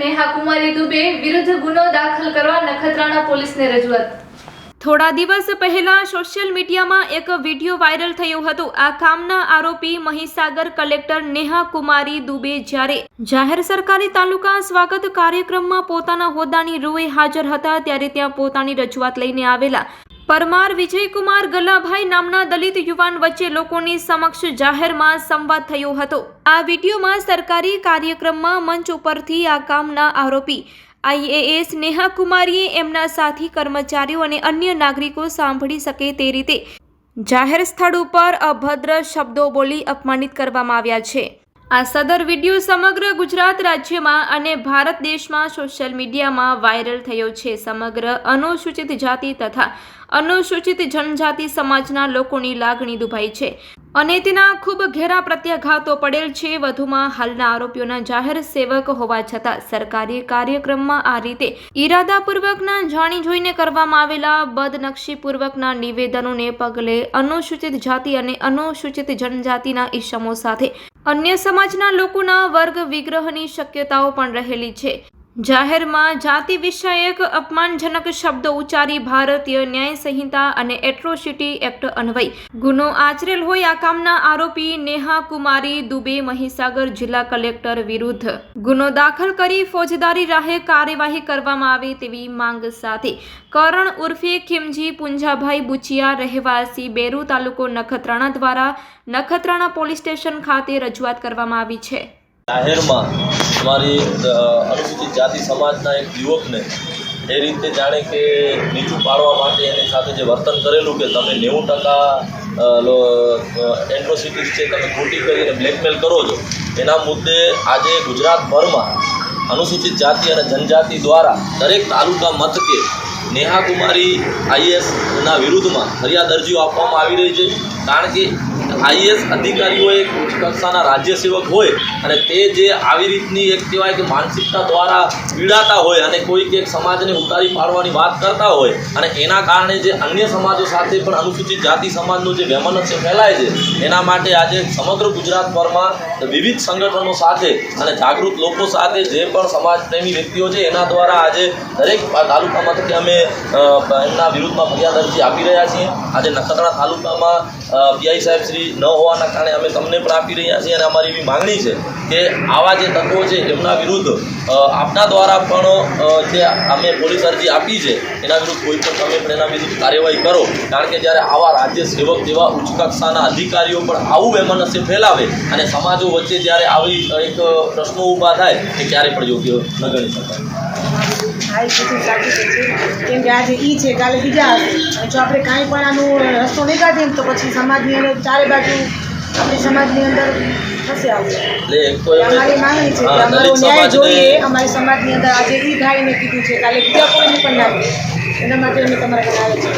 કુમારી દુબે વિરુદ્ધ ગુનો દાખલ કરવા નખત્રાણા પોલીસને રજૂઆત. થોડા દિવસ પહેલા સોશિયલ મીડિયામાં એક વીડિયો વાયરલ થયો હતો. આ કામના આરોપી મહીસાગર કલેક્ટર નેહા કુમારી દુબે જ્યારે જાહેર સરકારી તાલુકા સ્વાગત કાર્યક્રમમાં પોતાના હોદ્દાની રૂએ હાજર હતા, ત્યારે ત્યાં પોતાની રજૂઆત લઈને આવેલા પરમાર વિજયકુમાર ગલ્લાભાઈ નામના દલિત યુવાન વચ્ચે લોકોની સમક્ષ જાહેરમાં સંવાદ થયો હતો. આ વિડીયોમાં સરકારી કાર્યક્રમમાં મંચ ઉપરથી આ કામના આરોપી આઈએએસ નેહા કુમારીએ એમના સાથી, કર્મચારીઓ અને અન્ય નાગરિકો સાંભળી શકે તે રીતે જાહેર સ્થળ ઉપર અભદ્ર શબ્દો બોલી અપમાનિત કરવામાં આવ્યા છે. આ સદર વીડિયો સમગ્ર ગુજરાત રાજ્યમાં અને ભારત દેશમાં સોશિયલ મીડિયામાં વાયરલ થયો છે. સમગ્ર અનુસૂચિત જાતિ તથા અનુસૂચિત જનજાતિ સમાજના લોકોની લાગણી દુભાઈ છે અને તેના ખૂબ ઘેરા પ્રત્યાઘાતો પડેલ છે. વધુમાં હાલના આરોપીઓના જાહેર સેવક હોવા છતાં સરકારી કાર્યક્રમમાં આ રીતે ઈરાદાપૂર્વકના જાણી જોઈને કરવામાં આવેલા બદનક્ષીપૂર્વકના નિવેદનોને પગલે અનુસૂચિત જાતિ અને અનુસૂચિત જનજાતિના ઈસમો સાથે અન્ય સમાજના લોકોના વર્ગ વિગ્રહની શક્યતાઓ પણ રહેલી છે. જાહેરમાં જાતિ વિષયક અપમાનજનક શબ્દો ઉચ્ચારી ભારતીય ન્યાય સંહિતા અને એટ્રોસિટી એક્ટ અન્વય. ગુનો આચરેલ હોય આ કામના આરોપી નેહા કુમારી દુબે મહીસાગર જિલ્લા કલેક્ટર વિરુદ્ધ. ગુનો દાખલ કરી ફોજદારી રાહે કાર્યવાહી કરવામાં આવે તેવી માંગ સાથે. કરણ ઉર્ફે ખીમજી પુંજાભાઈ બુચિયા રહેવાસી બેરુ તાલુકો નખત્રાણા દ્વારા નખત્રાણા પોલીસ સ્ટેશન ખાતે રજૂઆત કરવામાં આવી છે. જાહેરમાં અમારી અનુસૂચિત જાતિ સમાજના એક યુવકને એ રીતે જાણે કે નીચું પાડવા માટે એની સાથે જે વર્તન કરેલું કે તમે નેવું ટકા એન્ટ્રોસિટીસ છે, તમે ખોટી કરીને બ્લેકમેલ કરો છો, એના મુદ્દે આજે ગુજરાતભરમાં અનુસૂચિત જાતિ અને જનજાતિ દ્વારા દરેક તાલુકા મથકે નેહા કુમારી આઈએસના વિરુદ્ધમાં ફરિયાદ અરજીઓ આપવામાં આવી રહી છે, કારણ કે આઈએસ અધિકારીઓ એક ઉચ્ચ કક્ષાના રાજ્ય સેવક હોય અને તે જે આવી રીતની એક કહેવાય કે માનસિકતા દ્વારા પીડાતા હોય અને કોઈક એક સમાજને ઉતારી પાડવાની વાત કરતા હોય અને એના કારણે જે અન્ય સમાજો સાથે પણ અનુસૂચિત જાતિ સમાજનું જે વૈમનસ્ય ફેલાય છે, એના માટે આજે સમગ્ર ગુજરાતભરમાં વિવિધ સંગઠનો સાથે અને જાગૃત લોકો સાથે જે પણ સમાજ પ્રેમી વ્યક્તિઓ છે, એના દ્વારા આજે દરેક તાલુકા મથકે અમે એમના વિરુદ્ધમાં ફરિયાદ અરજી આપી રહ્યા છીએ. આજે નખત્રાણા તાલુકામાં પીઆઈ સાહેબ શ્રી ન હોવાના કારણે અમે તમને પણ આપી રહ્યા છીએ અને અમારી એવી માંગણી છે કે આવા જે તત્વો છે એમના વિરુદ્ધ આપના દ્વારા પણ જે અમે પોલીસ અરજી આપી છે, એના વિરુદ્ધ કોઈ પણ તમે પણ એના વિરુદ્ધ કાર્યવાહી કરો. કારણ કે જ્યારે આવા રાજ્ય સેવક જેવા ઉચ્ચ કક્ષાના અધિકારીઓ પણ આવું વૈમનસ્ય ફેલાવે અને સમાજો વચ્ચે જ્યારે આવી એક પ્રશ્નો ઊભા થાય, એ ક્યારે પણ યોગ્ય ન ગણી શકાય. કેમ કે આજે ઈ છે, કાલે બીજા જો આપણે કાંઈ પણ આનો રસ્તો નહીં કાઢીએ તો પછી સમાજની અંદર ચારે બાજુ આપણી સમાજની અંદર થશે આવું અમારી માંગણી છે કે અમારો ન્યાય જોઈએ અમારી સમાજની અંદર આજે ઈ ભાઈને કીધું છે કાલે બીજા કોઈને પણ ના એના માટે અમે તમારા ઘરે આવે છે.